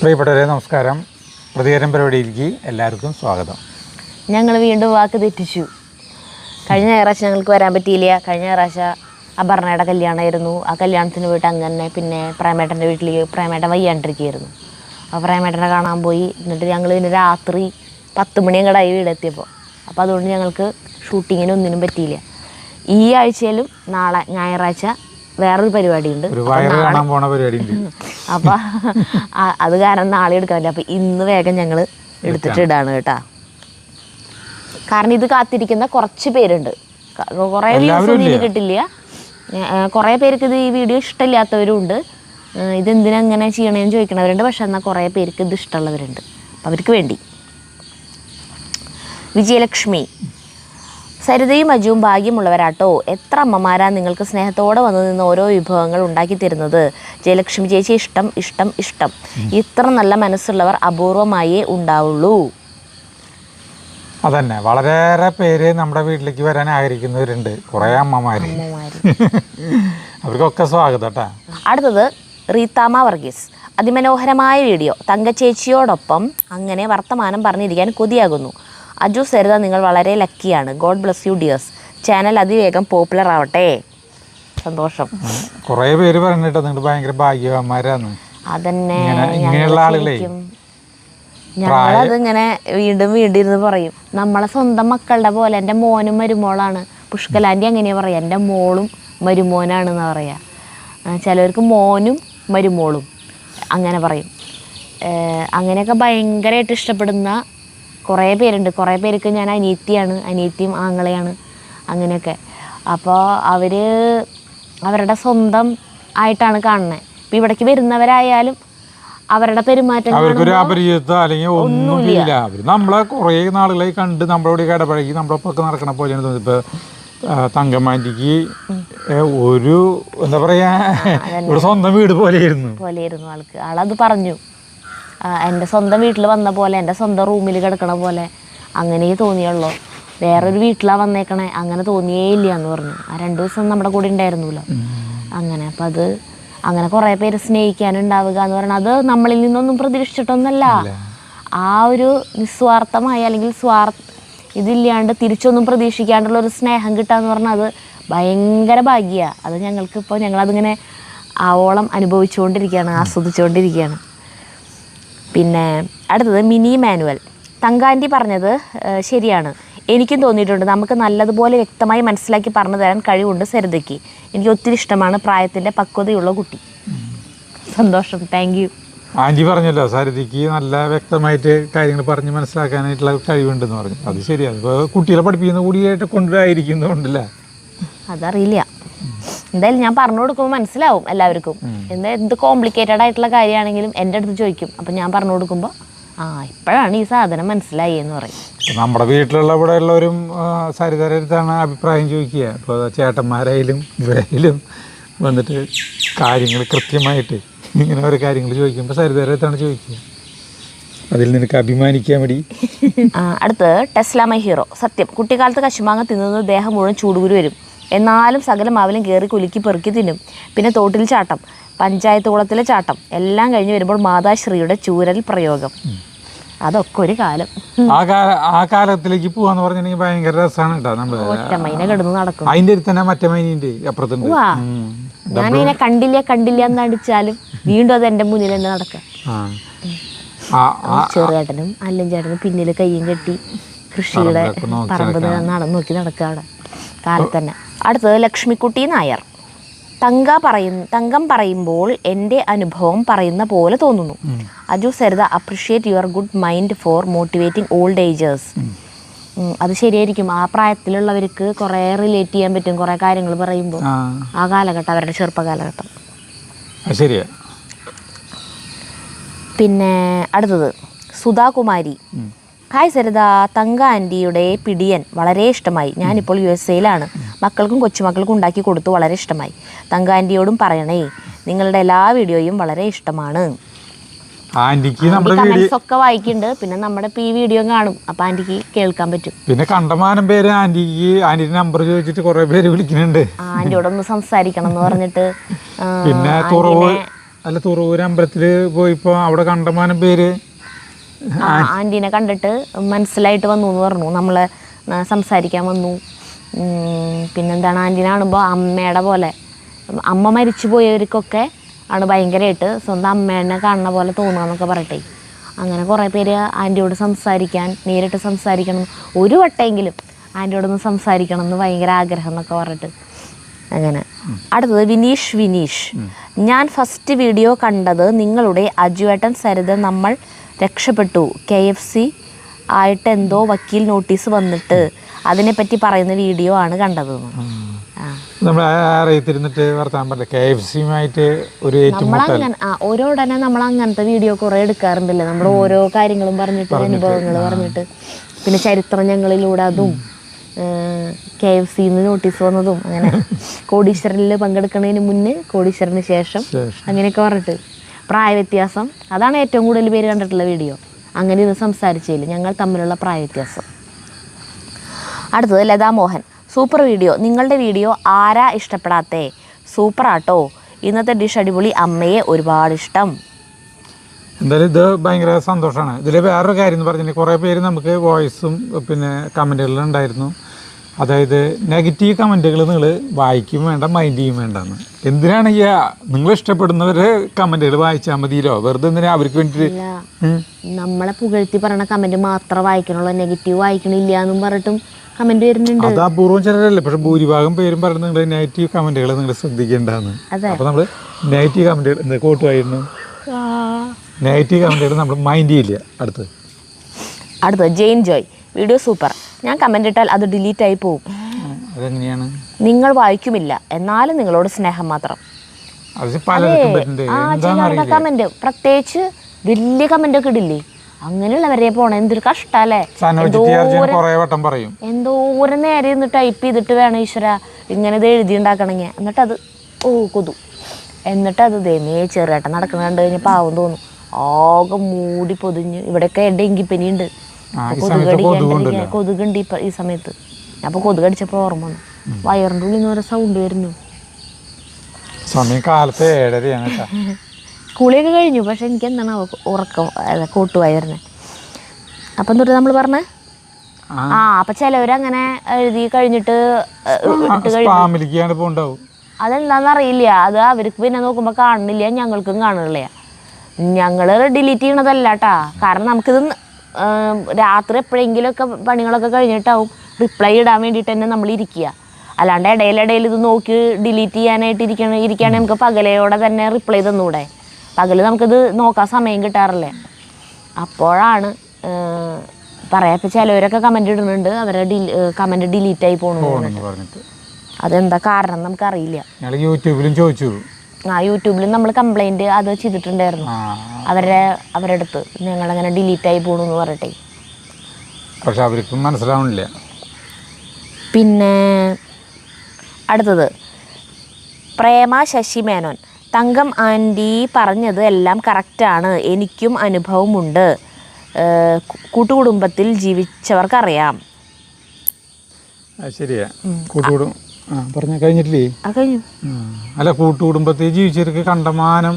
പ്രിയപ്പെട്ടവരെ നമസ്കാരം. പ്രതികരണം പരിപാടിയിലേക്ക് എല്ലാവർക്കും സ്വാഗതം. ഞങ്ങൾ വീണ്ടും വാക്ക് തെറ്റിച്ചു. കഴിഞ്ഞ ഞായറാഴ്ച ഞങ്ങൾക്ക് വരാൻ പറ്റിയില്ല. കഴിഞ്ഞ ഞായറാഴ്ച അപർണയുടെ കല്യാണമായിരുന്നു. ആ കല്യാണത്തിന് പോയിട്ട് അങ്ങനെ പിന്നെ പ്രേമേട്ടന്റെ വീട്ടിൽ പ്രേമേട്ടൻ വയ്യാണ്ടിരിക്കുകയായിരുന്നു. അപ്പോൾ പ്രേമേട്ടനെ കാണാൻ പോയി. എന്നിട്ട് ഞങ്ങൾ പിന്നെ രാത്രി പത്ത് മണിയും ആയി വീടെത്തിയപ്പോൾ. അപ്പോൾ അതുകൊണ്ട് ഞങ്ങൾക്ക് ഷൂട്ടിങ്ങിനൊന്നിനും പറ്റിയില്ല. ഈ ആഴ്ചയിലും നാളെ ഞായറാഴ്ച വേറൊരു പരിപാടിയുണ്ട്. അപ്പം അത് കാരണം നാളെ എടുക്കാനില്ല. അപ്പൊ ഇന്ന് വേഗം ഞങ്ങൾ എടുത്തിട്ട് ഇടാണ് കേട്ടാ. കാരണം ഇത് കാത്തിരിക്കുന്ന കുറച്ച് പേരുണ്ട്. കുറേ വ്യൂസ് എല്ലാവരും ഒന്നും ഇത് കിട്ടില്ല. കുറേ പേർക്ക് ഇത് ഈ വീഡിയോ ഇഷ്ടമില്ലാത്തവരും ഉണ്ട് ഇത് ഇതെന്തിനാ ഇങ്ങനെ ചെയ്യണേന്ന് ചോദിക്കണവരുണ്ട്. പക്ഷെ എന്നാൽ കുറേ പേർക്ക് ഇത് ഇഷ്ടമുള്ളവരുണ്ട്. അപ്പം അവർക്ക് വേണ്ടി. വിജയലക്ഷ്മി. സരിതയും അജുവും ഭാഗ്യമുള്ളവരാട്ടോ. എത്ര അമ്മമാരാ നിങ്ങൾക്ക് സ്നേഹത്തോടെ വന്നു നിന്ന് ഓരോ വിഭവങ്ങൾ ഉണ്ടാക്കി തരുന്നത്? ജയലക്ഷ്മി ചേച്ചി ഇഷ്ടം ഇഷ്ടം ഇഷ്ടം. ഇത്ര നല്ല മനസ്സുള്ളവർ അപൂർവമായേ ഉണ്ടാവുള്ളൂ. അതന്നെ. വളരെയേറെ പേര് നമ്മുടെ വീട്ടിലേക്ക് വരാൻ ആഗ്രഹിക്കുന്നവരുണ്ട്. കുറെ അമ്മമാര്. അവർക്കൊക്കെ സ്വാഗതം കേട്ടാ അടുത്തത് റീതാമ വർഗീസ്. അതിമനോഹരമായ വീഡിയോ. തങ്കച്ചേച്ചിയോടൊപ്പം അങ്ങനെ വർത്തമാനം പറഞ്ഞിരിക്കാൻ കൊതിയാകുന്നു. അജു സരിത നിങ്ങൾ വളരെ ലക്കിയാണ്. God bless you dears channel അതിവേഗം പോപ്പുലർ ആവട്ടെ. സന്തോഷം. കുറേ പേര് പറഞ്ഞിട്ട് നിങ്ങൾ ഭയങ്കര ഭാഗ്യവാന്മാരാണ് അതന്നെ. ഇങ്ങനെ- ഇങ്ങനെയുള്ള ആളുകളെ. ഞങ്ങളതിങ്ങനെ വീണ്ടും വീണ്ടും ഇരുന്ന് പറയും. നമ്മളെ സ്വന്തം മക്കളുടെ പോലെ എന്റെ മോനും മരുമോളാണ്. പുഷ്കലാന്റെ അങ്ങനെയാണ് പറയുക എന്റെ മോളും മരുമോനാണെന്ന് പറയാ. ചിലവർക്ക് മോനും മരുമോളും അങ്ങനെ പറയും. അങ്ങനെയൊക്കെ ഭയങ്കരമായിട്ട് ഇഷ്ടപ്പെടുന്ന കുറേ പേരുണ്ട്. കുറേ പേർക്ക് ഞാൻ അനിയത്തിയാണ്. അനിയത്തിയും ആങ്ങളെയാണ്. അങ്ങനെയൊക്കെ. അപ്പോൾ അവർ അവരുടെ സ്വന്തം ആയിട്ടാണ് കാണുന്നത് ഇപ്പം ഇവിടേക്ക് വരുന്നവരായാലും അവരുടെ പെരുമാറ്റം അവർക്കൊരു കാണുമ്പോ അപരിചിതത്വം അല്ലെങ്കിൽ ഒന്നും ഇല്ല. അവർ നമ്മളെ കുറേ നാളുകളായി കണ്ട് നമ്മളോട് ഇടപഴകി നമ്മളൊപ്പം ഒക്കെ നടക്കണ പോലെയാണ് തോന്നുന്നത് ഇപ്പൊ ആ, തങ്കമാന്റിക്ക് ഒരു എന്താ പറയാ ഇവിടെ സ്വന്തം വീട് പോലെയായിരുന്നു. പോലെയായിരുന്നു ആൾക്ക്. ആളത് പറഞ്ഞു. എന്റെ സ്വന്തം വീട്ടിൽ വന്ന പോലെ എന്റെ സ്വന്തം റൂമിൽ കിടക്കണ പോലെ അങ്ങനെ തോന്നിയുള്ളൂ. വേറൊരു വീട്ടിലാണ് വന്നേക്കണേ അങ്ങനെ തോന്നിയേ ഇല്ല എന്ന് പറഞ്ഞു. ആ രണ്ടു ദിവസം നമ്മുടെ കൂടെ ഉണ്ടായിരുന്നല്ലോ. അങ്ങനെ അപ്പം അത് അങ്ങനെ കുറേ പേര് സ്നേഹിക്കാനുണ്ടാവുക എന്ന് പറയുന്നത് അത് നമ്മളിൽ നിന്നൊന്നും പ്രതീക്ഷിച്ചിട്ടൊന്നല്ല ആ ഒരു നിസ്വാർത്ഥമായ അല്ലെങ്കിൽ സ്വാർ ഇതില്ലാണ്ട് തിരിച്ചൊന്നും പ്രതീക്ഷിക്കാണ്ടുള്ള ഒരു സ്നേഹം കിട്ടാന്ന് പറഞ്ഞാൽ അത് ഭയങ്കര ഭാഗ്യമാണ് അത് ഞങ്ങൾക്ക് ഇപ്പോൾ ഞങ്ങളതിങ്ങനെ ആവോളം അനുഭവിച്ചുകൊണ്ടിരിക്കുകയാണ് ആസ്വദിച്ചുകൊണ്ടിരിക്കുകയാണ്. പിന്നെ അടുത്തത് മിനി മാനുവൽ. തങ്കാന്റി പറഞ്ഞത് ശരിയാണ്. എനിക്കും തോന്നിയിട്ടുണ്ട് നമുക്ക് നല്ലതുപോലെ വ്യക്തമായി മനസ്സിലാക്കി പറഞ്ഞു തരാൻ കഴിവുണ്ട് സരിതയ്ക്ക്. എനിക്ക് ഒത്തിരി ഇഷ്ടമാണ് പ്രായത്തിന്റെ പക്വതയുള്ള കുട്ടി. സന്തോഷം. താങ്ക് യു ആന്റി പറഞ്ഞല്ലോ സാരഥിക്ക് നല്ല വ്യക്തമായിട്ട് കാര്യങ്ങൾ പറഞ്ഞ് മനസ്സിലാക്കാനായിട്ടുള്ള കഴിവുണ്ടെന്ന് പറഞ്ഞു. അത് ശരിയാണ് ഇപ്പോൾ കുട്ടികളെ പഠിപ്പിക്കുന്ന കൂടിയായിട്ട് കൊണ്ടുവരായിരിക്കുന്നതുകൊണ്ടല്ലേ അതറിയില്ല. എന്തായാലും ഞാൻ പറഞ്ഞു കൊടുക്കുമ്പോൾ മനസ്സിലാവും എല്ലാവർക്കും. എന്താ എന്ത് കോംപ്ലിക്കേറ്റഡ് ആയിട്ടുള്ള കാര്യമാണെങ്കിലും എന്റെ അടുത്ത് ചോദിക്കും. അപ്പം ഞാൻ പറഞ്ഞു കൊടുക്കുമ്പോൾ ആ ഇപ്പോഴാണ് ഈ സാധനം മനസ്സിലായി എന്ന് പറയും. നമ്മുടെ വീട്ടിലുള്ള ഇവിടെ ഉള്ളവരും സരിതരത്താണ് അഭിപ്രായം ചോദിക്കുക. ഇപ്പോൾ ചേട്ടന്മാരായാലും ഇവരായാലും വന്നിട്ട് കാര്യങ്ങൾ കൃത്യമായിട്ട് ഇങ്ങനെ ഓരോ കാര്യങ്ങൾ ചോദിക്കുമ്പോൾ സരിതരത്താണ് ചോദിക്കുക. അതിൽ നിനക്ക് അഭിമാനിക്കാൻ വേണ്ടി. ആ, അടുത്ത് ടെസ്ല മൈ ഹീറോ. സത്യം കുട്ടിക്കാലത്ത് കശുമാങ്ങ തിന്നുന്നത് ദേഹം മുഴുവൻ ചൂടുകുരു വരും. എന്നാലും സകല മാവിലും കയറി കുലുക്കി പെറുക്കി തിന്നും. പിന്നെ തോട്ടിൽ ചാട്ടം പഞ്ചായത്ത് കുളത്തിലെ ചാട്ടം എല്ലാം കഴിഞ്ഞ് വരുമ്പോൾ മാതാശ്രീയുടെ ചൂരൽ പ്രയോഗം. അതൊക്കെ ഒരു കാലം. ആ കാലത്തിലേക്ക് പോവാന്ന് പറഞ്ഞിട്ടുണ്ടെങ്കിൽ ഭയങ്കര രസമാണ് കേട്ടോ നമ്മൾ ഒറ്റമ്മൈനെ കിടന്ന് നടക്കും. അതിന്റെ അടുത്ത് തന്നെ മറ്റേ മൈനിന്റെ അപ്പുറത്തുണ്ട്. ഞാൻ കണ്ടില്ല കണ്ടില്ല എന്ന് അടിച്ചാലും വീണ്ടും അത് എന്റെ മുന്നിൽ തന്നെ നടക്കാം. ചെറുചേട്ടനും അല്ലൻ ചേട്ടനും പിന്നിൽ കയ്യും കെട്ടി കൃഷിയുടെ പറമ്പ് നടന്നു നോക്കി നടക്കുക അവിടെ കാലത്ത് തന്നെ അടുത്തത് ലക്ഷ്മിക്കുട്ടി നായർ. തങ്ക പറയുന്ന തങ്കം പറയുമ്പോൾ എന്റെ അനുഭവം പറയുന്ന പോലെ തോന്നുന്നു. Aju Saritha appreciate your good mind for motivating old agers അത് ശരിയായിരിക്കും. ആ പ്രായത്തിലുള്ളവർക്ക് കുറേ റിലേറ്റ് ചെയ്യാൻ പറ്റും കുറേ കാര്യങ്ങൾ പറയുമ്പോൾ. ആ. കാലഘട്ടം അവരുടെ ചെറുപ്പകാലഘട്ടം. ശരിയാ. പിന്നെ അടുത്തത് സുധാകുമാരി. ഹായ് സരിത തങ്ക ആന്റിയുടെ പിടിയൻ വളരെ ഇഷ്ടമായി. ഞാനിപ്പോൾ യു എസ് എയിലാണ്. മക്കൾക്കും കൊച്ചുമക്കൾക്കും ഉണ്ടാക്കി കൊടുത്തു വളരെ ഇഷ്ടമായി. തങ്ക ആന്റിയോടും പറയണേ നിങ്ങളുടെ എല്ലാ വീഡിയോയും വളരെ ഇഷ്ടമാണ്. നമ്മുടെ ഒക്കെ വായിക്കുന്നുണ്ട്. പിന്നെ നമ്മുടെ ഈ വീഡിയോ കാണും. അപ്പൊ ആന്റിക്ക് കേൾക്കാൻ പറ്റും. പിന്നെ കണ്ടമാനം പേര് ആന്റിക്ക് ആന്റിന്റെ നമ്പർ ചോദിച്ചിട്ട് കുറെ പേര് വിളിക്കുന്നുണ്ട്. ആന്റിയോട് ഒന്ന് സംസാരിക്കണം എന്ന് പറഞ്ഞിട്ട്. പിന്നെ തുറവൂർ അല്ല തുറവൂർ അമ്പലത്തിൽ പോയിപ്പോ അവിടെ കണ്ടമാനം പേര് ആന്റീനെ കണ്ടിട്ട് മനസ്സിലായിട്ട് വന്നു എന്ന് പറഞ്ഞു. നമ്മളെ സംസാരിക്കാൻ വന്നു. പിന്നെന്താണ്? ആന്റീനെ കാണുമ്പോൾ അമ്മയുടെ പോലെ അമ്മ മരിച്ചു പോയവർക്കൊക്കെ ആണ് ഭയങ്കരമായിട്ട് സ്വന്തം അമ്മേനെ കാണുന്ന പോലെ തോന്നുകയെന്നൊക്കെ പറയട്ടെ. അങ്ങനെ കുറേ പേര് ആന്റിയോട് സംസാരിക്കാൻ നേരിട്ട് സംസാരിക്കണം. ഒരു വട്ടമെങ്കിലും ആന്റിയോടൊന്ന് സംസാരിക്കണം എന്ന് ഭയങ്കര ആഗ്രഹം എന്നൊക്കെ പറഞ്ഞിട്ട്. അങ്ങനെ. അടുത്തത് വിനീഷ് വിനീഷ്. ഞാൻ ഫസ്റ്റ് വീഡിയോ കണ്ടത് നിങ്ങളുടെ അജുവേട്ടൻ സരിത നമ്മൾ രക്ഷപ്പെട്ടു. കെ എഫ് സി ആയിട്ട് എന്തോ വക്കീൽ നോട്ടീസ് വന്നിട്ട് അതിനെപ്പറ്റി പറയുന്ന വീഡിയോ ആണ് കണ്ടത്. ഓരോടനെ നമ്മൾ അറിയത്തിരുന്നിട്ട് വർത്താൻ പറ്റില്ല കെ എഫ് സിയുമായിട്ട് ഒരു ഏറ്റുമുട്ടൽ. നമ്മളങ്ങനെ ആ ഓരോ ഉടനെ നമ്മൾ അങ്ങനത്തെ വീഡിയോ കുറേ എടുക്കാറുണ്ടല്ലേ? നമ്മൾ ഓരോ കാര്യങ്ങളും പറഞ്ഞിട്ട് അനുഭവങ്ങൾ പറഞ്ഞിട്ട്. പിന്നെ ചരിത്രം ഞങ്ങളിലൂടെ അതും കെ എഫ് സിന്ന് നോട്ടീസ് വന്നതും അങ്ങനെ കോടീശ്വരനിൽ പങ്കെടുക്കുന്നതിന് മുന്നേ കോടീശ്വരന് ശേഷം. അങ്ങനെയൊക്കെ പറഞ്ഞിട്ട്. പ്രായ വ്യത്യാസം അതാണ് ഏറ്റവും കൂടുതൽ പേര് കണ്ടിട്ടുള്ള വീഡിയോ. അങ്ങനെ ഇത് സംസാരിച്ചതിൽ ഞങ്ങൾ തമ്മിലുള്ള പ്രായ വ്യത്യാസം അടുത്തത് ലതാ മോഹൻ. Super video. നിങ്ങളുടെ വീഡിയോ ആരാ ഇഷ്ടപ്പെടാത്തേ? സൂപ്പർ ആട്ടോ ഇന്നത്തെ ഡിഷ് അടിപൊളി. അമ്മയെ ഒരുപാട് ഇഷ്ടം. എന്തായാലും ഇത് ഭയങ്കര സന്തോഷമാണ്. ഇതിൽ വേറൊരു കാര്യം എന്ന് പറഞ്ഞാൽ കുറേ പേര് നമുക്ക് വോയിസും പിന്നെ കമന്റുകളിലും ഉണ്ടായിരുന്നു അതായത് നെഗറ്റീവ് കമന്റുകൾ നിങ്ങൾ വായിക്കും വേണ്ട മൈൻഡ് ചെയ്യും വേണ്ടെന്ന്. എന്തിനാണ് ഈ നിങ്ങൾ ഇഷ്ടപ്പെടുന്നവരെ കമന്റുകൾ വായിച്ചാൽ മതിയല്ലോ വെറുതെ എന്തിനാ അവർക്ക് വേണ്ടിയിട്ട് നമ്മളെ പുകഴ്ത്തി പറയണ കമന്റ് മാത്രം വായിക്കണുള്ളൂ. നെഗറ്റീവ് വായിക്കണില്ല എന്നും പറഞ്ഞിട്ടും കമന്റ് വരുന്നുണ്ട്. അത് അപൂർവം ചിലരല്ലേ? പക്ഷെ ഭൂരിഭാഗം പേരും പറയുന്നത് നിങ്ങൾ നെഗറ്റീവ് കമന്റുകൾ നിങ്ങൾ ശ്രദ്ധിക്കേണ്ടതാണ്. അപ്പൊ നമ്മൾ നെഗറ്റീവ് കമന്റുകൾ എന്താ കോട്ടുമായിരുന്നു നെഗറ്റീവ് കമന്റുകൾ നമ്മൾ മൈൻഡ് ചെയ്യില്ല. അടുത്ത് അടുത്തത് ജെയിൻ ജോയ് വീഡിയോ സൂപ്പർ ഞാൻ കമന്റ് ഇട്ടാൽ അത് ഡിലീറ്റ് ആയി പോകും. അതെങ്ങനെയാണ്? നിങ്ങൾ വായിക്കുമില്ല. എന്നാലും നിങ്ങളോട് സ്നേഹം മാത്രം. കമന്റ് പ്രത്യേകിച്ച് വലിയ കമന്റ് ഒക്കെ ഇടില്ലേ? അങ്ങനെയുള്ളവരെ പോണ എന്തൊരു കഷ്ടല്ലേ? പറയും. എന്തോരം നേരെ ഇന്ന് ടൈപ്പ് ചെയ്തിട്ട് വേണം ഈശ്വര ഇങ്ങനെ ഇത് എഴുതി ഉണ്ടാക്കണെങ്കിൽ എന്നിട്ട് അത് ഓ കൊതു. എന്നിട്ട് അത് ദമേ ചെറുകേട്ടൻ നടക്കുന്ന കണ്ടു കഴിഞ്ഞാൽ പാവം തോന്നും. ആകെ മൂടി പൊതിഞ്ഞ്. ഇവിടെയൊക്കെ എന്റെ ഉണ്ട്. ആ, ഈ കൊതുക് സമയത്ത് കടിക്കാണ്ടിരിക്കുക കൊതുകുണ്ട് ഇപ്പൊ ഈ സമയത്ത്. അപ്പോൾ കൊതുക് അടിച്ചപ്പോ ഓർമ്മ വന്നു. വയറിന്റെ ഉള്ളിൽ നിന്ന് ഓരോ സൗണ്ട് വരുന്നു. സമയം കാലത്ത് ഏഴരയാണ് കുളിയൊക്കെ കഴിഞ്ഞു പക്ഷെ എനിക്ക് എന്താണ് ഉറക്കം കൂട്ടു വയറിനെ അപ്പൊ തൊട്ട് നമ്മൾ പറഞ്ഞേ? ആ. അപ്പൊ ചിലവരങ്ങനെ എഴുതി കഴിഞ്ഞിട്ട് അതെന്താന്ന് അതെന്താണെന്ന് അറിയില്ല. അത് അവർക്ക് പിന്നെ നോക്കുമ്പോൾ കാണുന്നില്ല ഞങ്ങൾക്കും കാണുന്നില്ല. ഞങ്ങൾ ഡിലീറ്റ് ചെയ്യണതല്ല കേട്ടാ കാരണം നമുക്കിത് രാത്രി എപ്പോഴെങ്കിലുമൊക്കെ പണികളൊക്കെ കഴിഞ്ഞിട്ടാവും. റിപ്ലൈ ഇടാൻ വേണ്ടിയിട്ട് തന്നെ നമ്മൾ ഇരിക്കുക. അല്ലാണ്ട് ഇടയിലിടയിൽ ഇത് നോക്കി ഡിലീറ്റ് ചെയ്യാനായിട്ട് ഇരിക്കണ ഇരിക്കുകയാണെങ്കിൽ നമുക്ക് പകലയോടെ തന്നെ റിപ്ലൈ തന്നൂടെ. പകൽ നമുക്കിത് നോക്കാൻ സമയം കിട്ടാറില്ലേ? അപ്പോഴാണ് ഏഹ്, പറയാം ഇപ്പം ചിലവരൊക്കെ കമന്റ് ഇടുന്നുണ്ട്. അവരെ ഡിലി കമന്റ് ഡിലീറ്റ് ആയി പോകണമെന്ന് പറഞ്ഞിട്ട്. അതെന്താ കാരണം നമുക്കറിയില്ല. യൂട്യൂബിലും ചോദിച്ചു. ആ യൂട്യൂബിൽ നമ്മൾ കംപ്ലൈന്റ് അത് ചെയ്തിട്ടുണ്ടായിരുന്നു. അവരുടെ അവരെ അവരുടെ അടുത്ത് ഞങ്ങളങ്ങനെ ഡിലീറ്റ് ആയി പോണു എന്ന് പറഞ്ഞിട്ടേ. പക്ഷെ അവർക്കും മനസ്സിലാവണില്ല. പിന്നെ അടുത്തത്. പ്രേമ ശശി മേനോൻ തങ്കം ആന്റി പറഞ്ഞത് എല്ലാം കറക്റ്റാണ് എനിക്കും അനുഭവമുണ്ട്. കൂട്ടുകുടുംബത്തിൽ ജീവിച്ചവർക്കറിയാം. ശരിയാ. കൂട്ടുകൂടും ആ പറഞ്ഞ കഴിഞ്ഞിട്ടില്ലേ. അല്ല കൂട്ടുകുടുംബത്തിൽ ജീവിച്ചവർക്ക് കണ്ടമാനം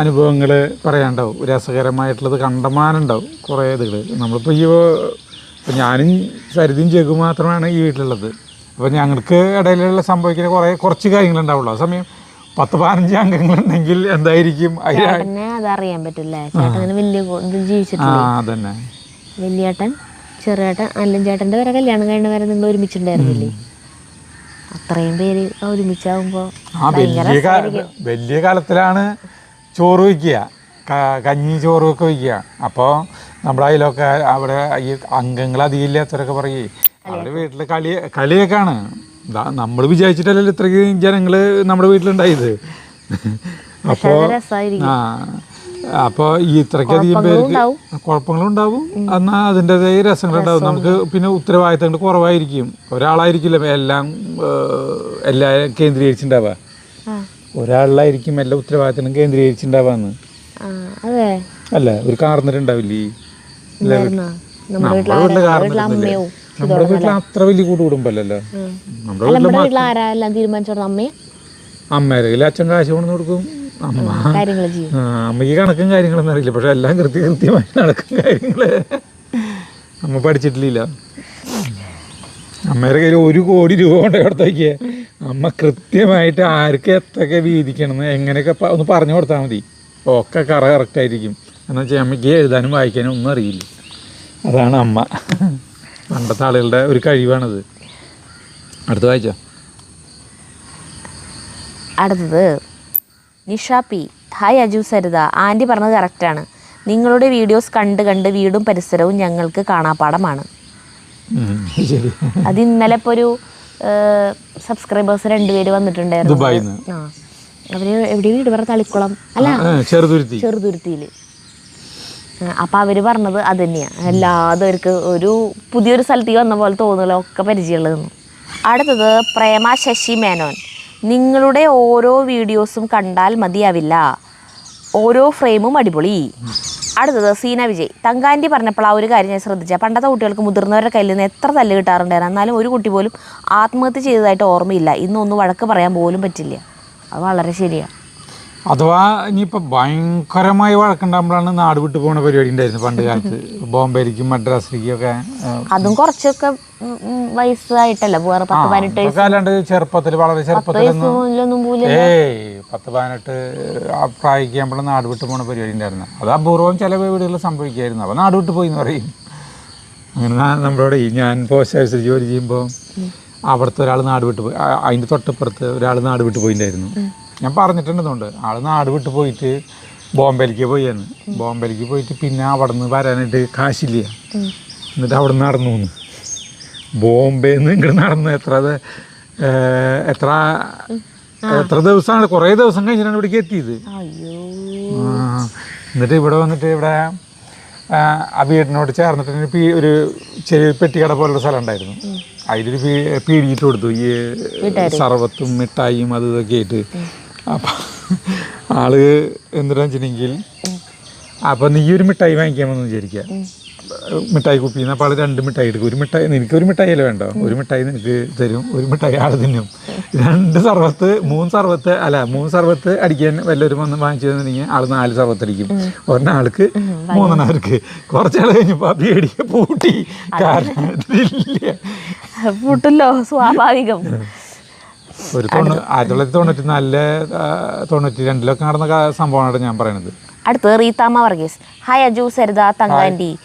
അനുഭവങ്ങൾ പറയാണ്ടാവും രസകരമായിട്ടുള്ളത് കണ്ടമാനം ഉണ്ടാവും കുറേ ഇതുകൾ നമ്മളിപ്പോൾ ഈ ഇപ്പം ഞാനും സരിതയും ജഗു മാത്രമാണ് ഈ വീട്ടിലുള്ളത്. അപ്പോൾ ഞങ്ങൾക്ക് ഇടയിലുള്ള സംഭവിക്കുന്ന കുറേ കുറച്ച് കാര്യങ്ങളുണ്ടാവുള്ളൂ. ആ സമയം പത്ത് പതിനഞ്ച് അംഗങ്ങളുണ്ടെങ്കിൽ എന്തായിരിക്കും? അതറിയാൻ പറ്റില്ല. വലിയ ജീവിച്ചിട്ടില്ല? ആ ജീവിച്ചിട്ടില്ല അതന്നെ. വലിയേട്ടൻ ചെറിയേട്ടൻ അല്ലൻ ചേട്ടന്റെ വരെ കല്യാണം കഴിഞ്ഞ വരെ നിങ്ങൾ ഒരുമിച്ചുണ്ടായിരുന്നില്ലേ? അത്രയും പേര് ഒരുമിച്ചാകുമ്പോൾ ആ വലിയ വലിയ കാലത്തിലാണ് ചോറ് വയ്ക്കുക. കഞ്ഞി ചോറ് ഒക്കെ വയ്ക്കുക. അപ്പോൾ നമ്മുടെ അതിലൊക്കെ അവിടെ ഈ അംഗങ്ങൾ അധികം ഇല്ലാത്തവരൊക്കെ പറയേ അവരുടെ വീട്ടിൽ കളി കളിയൊക്കെയാണ്. നമ്മൾ വിചാരിച്ചിട്ടല്ലല്ലോ ഇത്രയ്ക്ക് ജനങ്ങൾ നമ്മുടെ വീട്ടിലുണ്ടായത്. അപ്പോൾ രസമായിരിക്കും ആ അപ്പോൾ ഈ ഇത്രയ്ക്കധികം പേർക്ക് കുഴപ്പങ്ങളുണ്ടാവും. എന്നാൽ അതിന്റെതായ രസങ്ങളുണ്ടാവും. നമുക്ക് പിന്നെ ഉത്തരവാദിത്തങ്ങൾ കുറവായിരിക്കും. ഒരാളായിരിക്കില്ല എല്ലാം എല്ലാ കേന്ദ്രീകരിച്ചിട്ടുണ്ടാവുക ഒരാളിലായിരിക്കും എല്ലാ ഉത്തരവാദിത്തങ്ങളും കേന്ദ്രീകരിച്ചിട്ടുണ്ടാവാന്ന് അല്ല ഒരു കാർന്നിട്ടുണ്ടാവില്ലേ? നമ്മുടെ വീട്ടിൽ അമ്മയോ? നമ്മുടെ വീട്ടിൽ അത്ര വലിയ വീട്ടിലെ വീട്ടിൽ നമ്മുടെ വീട്ടിൽ അമ്മേരെങ്കിലും അച്ഛൻ കാശ് കൊണ്ടു കൊടുക്കും. അമ്മയ്ക്ക് കണക്കും കാര്യങ്ങളൊന്നും അറിയില്ല. പക്ഷെ എല്ലാം കൃത്യ കൃത്യമായി നടക്കും കാര്യങ്ങൾ അമ്മ പഠിച്ചിട്ടില്ല. അമ്മയുടെ കയ്യിൽ ഒരു കോടി രൂപ കൊണ്ട് കൊടുത്തേക്ക് അമ്മ കൃത്യമായിട്ട് ആർക്ക് എത്തൊക്കെ വീതിക്കണം എങ്ങനെയൊക്കെ ഒന്ന് പറഞ്ഞു കൊടുത്താൽ മതി. ഒക്കെ കറ കറക്റ്റായിരിക്കും എന്ന് വെച്ചാൽ അമ്മയ്ക്ക് എഴുതാനും വായിക്കാനും ഒന്നും അറിയില്ല. അതാണ് അമ്മ. പണ്ടത്തെ ആളുകളുടെ ഒരു കഴിവാണത്. അടുത്ത വായിച്ചോ? അടുത്തത് Nisha P. Hi Aju Saritha. Aunty പറഞ്ഞത് കറക്റ്റാണ് നിങ്ങളുടെ വീഡിയോസ് കണ്ട് കണ്ട് വീടും പരിസരവും ഞങ്ങൾക്ക് കാണാപ്പാടമാണ് അത് ഇന്നലെ ഇപ്പോൾ ഒരു സബ്സ്ക്രൈബേഴ്സ് രണ്ടുപേര് വന്നിട്ടുണ്ടായിരുന്നു. ആ. അവർ എവിടെ വീട്? പറഞ്ഞ തളിക്കുളം. അല്ല ചെറുതുരുത്തി. ചെറുതുരുത്തിയിൽ അപ്പം അവർ പറഞ്ഞത് അത് തന്നെയാണ് എല്ലാതും അവർക്ക് ഒരു പുതിയൊരു സ്ഥലത്തേക്ക് വന്ന പോലെ തോന്നുന്നില്ല ഒക്കെ പരിചയമുള്ളതെന്ന്. അടുത്തത് പ്രേമ ശശി മേനോൻ. നിങ്ങളുടെ ഓരോ വീഡിയോസും കണ്ടാൽ മതിയാവില്ല. ഓരോ ഫ്രെയിമും അടിപൊളി. അടുത്തത് സീന വിജയ്. തങ്കാന്റി പറഞ്ഞപ്പോൾ ആ ഒരു കാര്യം ഞാൻ ശ്രദ്ധിച്ച. പണ്ടത്തെ കുട്ടികൾക്ക് മുതിർന്നവരുടെ കയ്യിൽ നിന്ന് എത്ര തല്ല് കിട്ടാറുണ്ടായിരുന്നു. എന്നാലും ഒരു കുട്ടി പോലും ആത്മഹത്യ ചെയ്തതായിട്ട് ഓർമ്മയില്ല. ഇന്നൊന്നും വഴക്ക് പറയാൻ പോലും പറ്റില്ല. അത് വളരെ ശരിയാണ് അഥവാ ഇനിയിപ്പോൾ ഭയങ്കരമായി വഴക്കുണ്ടാകുമ്പോഴാണ് നാട് വിട്ടു പോകുന്ന പരിപാടി ഉണ്ടായിരുന്നു പണ്ട് കാലത്ത്. ബോംബെയിലേക്കും മദ്രാസിലേക്കും ഒക്കെ അതും കുറച്ചൊക്കെ വയസ്സായിട്ടല്ല? പത്ത് പതിനെട്ട് ചെറുപ്പത്തിൽ വളരെ ചെറുപ്പത്തിൽ ഏയ് പത്ത് പതിനെട്ട് പ്രായിക്കുമ്പോൾ നാട് വിട്ടു പോകുന്ന പരിപാടി ഉണ്ടായിരുന്നു അത് അപൂർവം ചില വീടുകളിൽ സംഭവിക്കായിരുന്നു. അപ്പോൾ നാട് വിട്ടു പോയി എന്ന് പറയും. അങ്ങനെ നമ്മളോട് ഞാൻ പോസ്റ്റ് ഓഫീസിൽ ജോലി ചെയ്യുമ്പോൾ അവിടുത്തെ ഒരാൾ നാട് വിട്ടു പോയി. അതിന്റെ തൊട്ടപ്പുറത്ത് ഒരാൾ നാട് വിട്ടു പോയിട്ടുണ്ടായിരുന്നു ഞാൻ പറഞ്ഞിട്ടുണ്ടെന്നുണ്ട് ആൾ നാട് വിട്ട് പോയിട്ട് ബോംബെയിലേക്ക് പോയാണ് ബോംബെയിലേക്ക് പോയിട്ട് പിന്നെ അവിടെ നിന്ന് വരാനായിട്ട് കാശില്ല. എന്നിട്ട് അവിടെ നിന്ന് നടന്നു പോന്നു ബോംബെയിൽ നിന്ന് ഇങ്ങോട്ട് നടന്ന് എത്ര എത്ര എത്ര ദിവസമാണ്? കുറേ ദിവസം കഴിഞ്ഞിട്ടാണ് ഇവിടേക്ക് എത്തിയത്. എന്നിട്ട് ഇവിടെ വന്നിട്ട് ഇവിടെ ആ, വീടിനോട് ചേർന്നിട്ട് ഒരു പീ ഒരു ചെറിയ പെട്ടിക്കട പോലുള്ള സ്ഥലം ഉണ്ടായിരുന്നു. അതിലൊരു പീടിയിട്ട് കൊടുത്തു. ഈ സർവത്തും മിഠായിയും അത് ഇതൊക്കെ ആയിട്ട്. അപ്പം ആൾ എന്തിനാ വെച്ചിട്ടുണ്ടെങ്കിൽ അപ്പം നീ ഒരു മിഠായി വാങ്ങിക്കാമെന്ന് വിചാരിക്കുക. മിഠായി കുപ്പി അപ്പോൾ ആൾ രണ്ട് മിഠായി എടുക്കും. ഒരു മിഠായി നിനക്ക് ഒരു മിഠായി അല്ലേ വേണ്ടോ? ഒരു മിഠായി നിനക്ക് തരും. ഒരു മിഠായി ആൾ തിന്നും. രണ്ട് സർവത്ത് മൂന്ന് സർവത്ത് അല്ല മൂന്ന് സർവത്ത് അടിക്കാൻ വല്ലവരും വന്ന് വാങ്ങിച്ചു തന്നിട്ടുണ്ടെങ്കിൽ ആൾ നാല് സർവത്ത് അടിക്കും. ഒരെണ്ണാൾക്ക് മൂന്നെണ്ണാർക്ക് കുറച്ചാൾ കഴിഞ്ഞപ്പോൾ പേടിയെ പൂട്ടി. കാരണം പൂട്ടല്ലോ സ്വാഭാവികം. ഒരു ആയിരത്തി തൊള്ളായിരത്തി തൊണ്ണൂറ്റി നാലിലെ തൊണ്ണൂറ്റി രണ്ടിലൊക്കെ നടന്ന സംഭവമാണ് ഞാൻ പറയുന്നത് അടുത്തത് റീതാമ വർഗീസ്. ഹായ് അജു സരിത തങ്കാൻഡി